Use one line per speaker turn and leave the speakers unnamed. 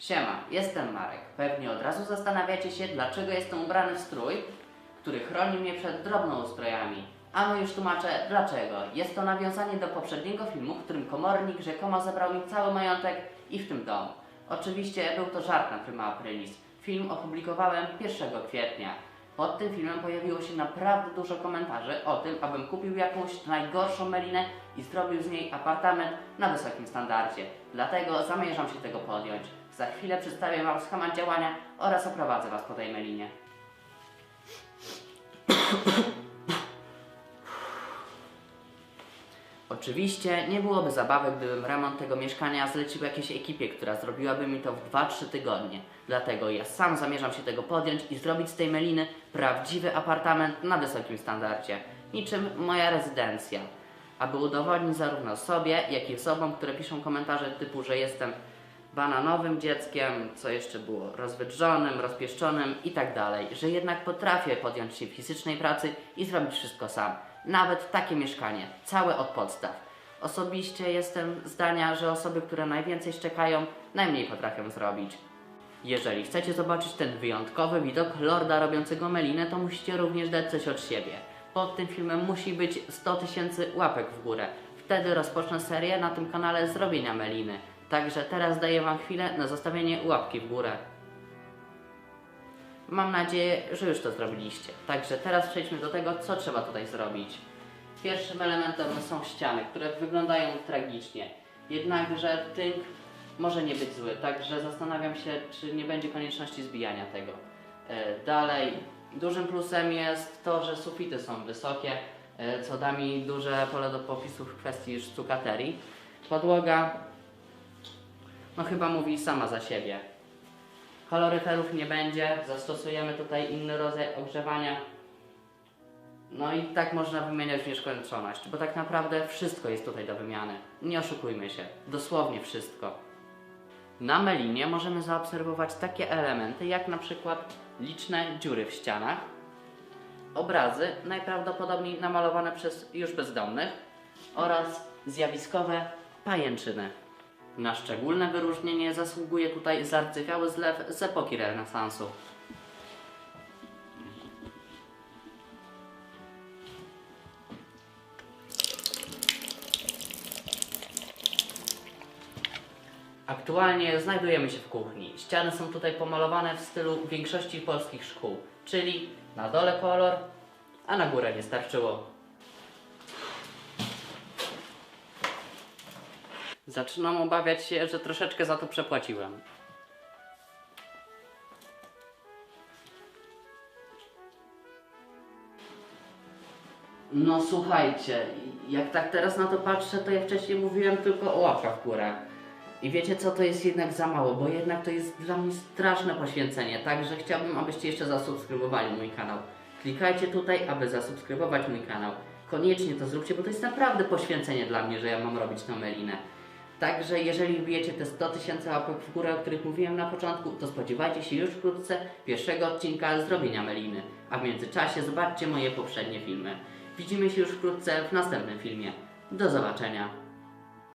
Siema, jestem Marek. Pewnie od razu zastanawiacie się, dlaczego jestem ubrany w strój, który chroni mnie przed drobnoustrojami. A no już tłumaczę dlaczego. Jest to nawiązanie do poprzedniego filmu, w którym komornik rzekomo zabrał mi cały majątek i w tym dom. Oczywiście był to żart na prima aprilis. Film opublikowałem 1 kwietnia. Pod tym filmem pojawiło się naprawdę dużo komentarzy o tym, abym kupił jakąś najgorszą melinę i zrobił z niej apartament na wysokim standardzie. Dlatego zamierzam się tego podjąć. Za chwilę przedstawię Wam schemat działania oraz oprowadzę Was po tej melinie. Oczywiście nie byłoby zabawy, gdybym remont tego mieszkania zlecił jakiejś ekipie, która zrobiłaby mi to w 2-3 tygodnie. Dlatego ja sam zamierzam się tego podjąć i zrobić z tej meliny prawdziwy apartament na wysokim standardzie. Niczym moja rezydencja. Aby udowodnić zarówno sobie, jak i osobom, które piszą komentarze typu, że jestem bananowym dzieckiem, co jeszcze było, rozwydrzonym, rozpieszczonym i tak dalej, że jednak potrafię podjąć się fizycznej pracy i zrobić wszystko sam. Nawet takie mieszkanie, całe od podstaw. Osobiście jestem zdania, że osoby, które najwięcej szczekają, najmniej potrafią zrobić. Jeżeli chcecie zobaczyć ten wyjątkowy widok lorda robiącego melinę, to musicie również dać coś od siebie. Pod tym filmem musi być 100 tysięcy łapek w górę. Wtedy rozpocznę serię na tym kanale zrobienia meliny. Także teraz daję Wam chwilę na zostawienie łapki w górę. Mam nadzieję, że już to zrobiliście. Także teraz przejdźmy do tego, co trzeba tutaj zrobić. Pierwszym elementem są ściany, które wyglądają tragicznie. Jednakże tynk może nie być zły, także zastanawiam się, czy nie będzie konieczności zbijania tego. E, Dalej, dużym plusem jest to, że sufity są wysokie, e, co da mi duże pole do popisu w kwestii sztukaterii. Podłoga, no chyba mówi sama za siebie. Koloryferów nie będzie, zastosujemy tutaj inny rodzaj ogrzewania. No i tak można wymieniać w nieskończoność, bo tak naprawdę wszystko jest tutaj do wymiany. Nie oszukujmy się, dosłownie wszystko. Na melinie możemy zaobserwować takie elementy jak na przykład liczne dziury w ścianach, obrazy najprawdopodobniej namalowane przez już bezdomnych oraz zjawiskowe pajęczyny. Na szczególne wyróżnienie zasługuje tutaj zardzewiały zlew z epoki renesansu. Aktualnie znajdujemy się w kuchni. Ściany są tutaj pomalowane w stylu większości polskich szkół, czyli na dole kolor, a na górę nie starczyło. Zaczynam obawiać się, że troszeczkę za to przepłaciłem. No słuchajcie, jak tak teraz na to patrzę, to ja wcześniej mówiłem tylko o łapkach w górę. I wiecie co, to jest jednak za mało, bo jednak to jest dla mnie straszne poświęcenie, także chciałbym, abyście jeszcze zasubskrybowali mój kanał. Klikajcie tutaj, aby zasubskrybować mój kanał. Koniecznie to zróbcie, bo to jest naprawdę poświęcenie dla mnie, że ja mam robić tą melinę. Także jeżeli wbijecie te 100 tysięcy łapek w górę, o których mówiłem na początku, to spodziewajcie się już wkrótce pierwszego odcinka zrobienia meliny. A w międzyczasie zobaczcie moje poprzednie filmy. Widzimy się już wkrótce w następnym filmie. Do zobaczenia.